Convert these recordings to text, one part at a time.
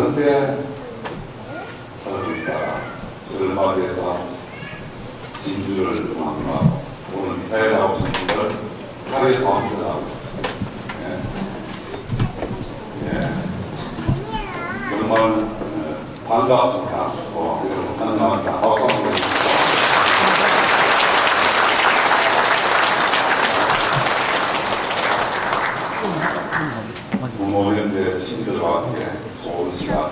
다른데 설득다 설마에서 진주를 도망가고 오늘 미사일 나오신 분들 차례 도망가다 예. 예. 정말 어, 반갑습니다. 어, 여러분 감사합니다. 박수 한번 주십시오. 부모님들 친구들과 함께 좋은 시간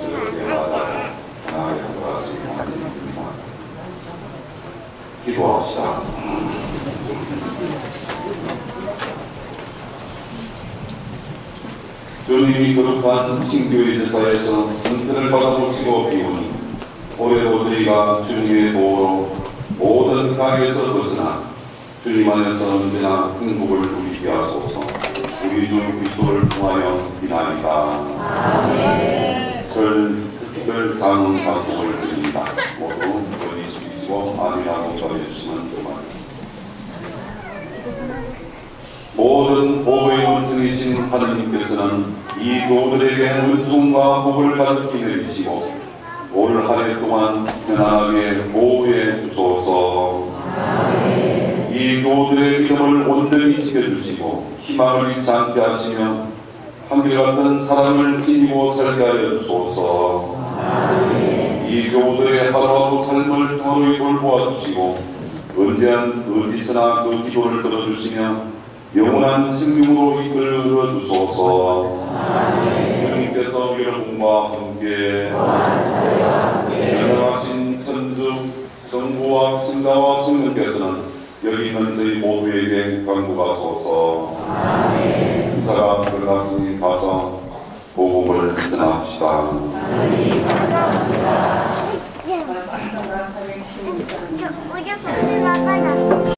즐겁게 맞아 하나의 하나씩 만들었습니다. 기도합시다. 주님이 거룩한 신교의 제사에서 승태를 받아보시고 비우니 올해도 저희가 주님의 도로 모든 가게에서 벗어나 주님 안에서 언제나 행복을 누리게 하소서 우리 주 그리스도를 통하여 비나이다 설 특별 장은 방송을 드립니다. 모두 권위 주시고 아멘하고 전해주시면 그만입니다. 모든 보호의 원증이신 하느님께서는 이 교들에게 은총과 복을 가득히 내리시고 올한해 동안 편안하게 보 이 교들의 믿음을 온전히 지켜주시고 희망을 않게 하시며 한결같은 사랑을 지니고 살게 하여 주소서. 이 교들의 하루하루 삶을 서로히 돌보아 주시고 언제나 어디서나 그 기도를 들어주시며 영원한 생명으로 이끌어 주소서. 주님께서 여러분과 함께 전능하신 천주 성부와 성자와 성령께서는 여기 있는 저희 모두에게 강구하소서 사람 들어갔으니 가서 복음을 전합시다 우리 밖에 나가라.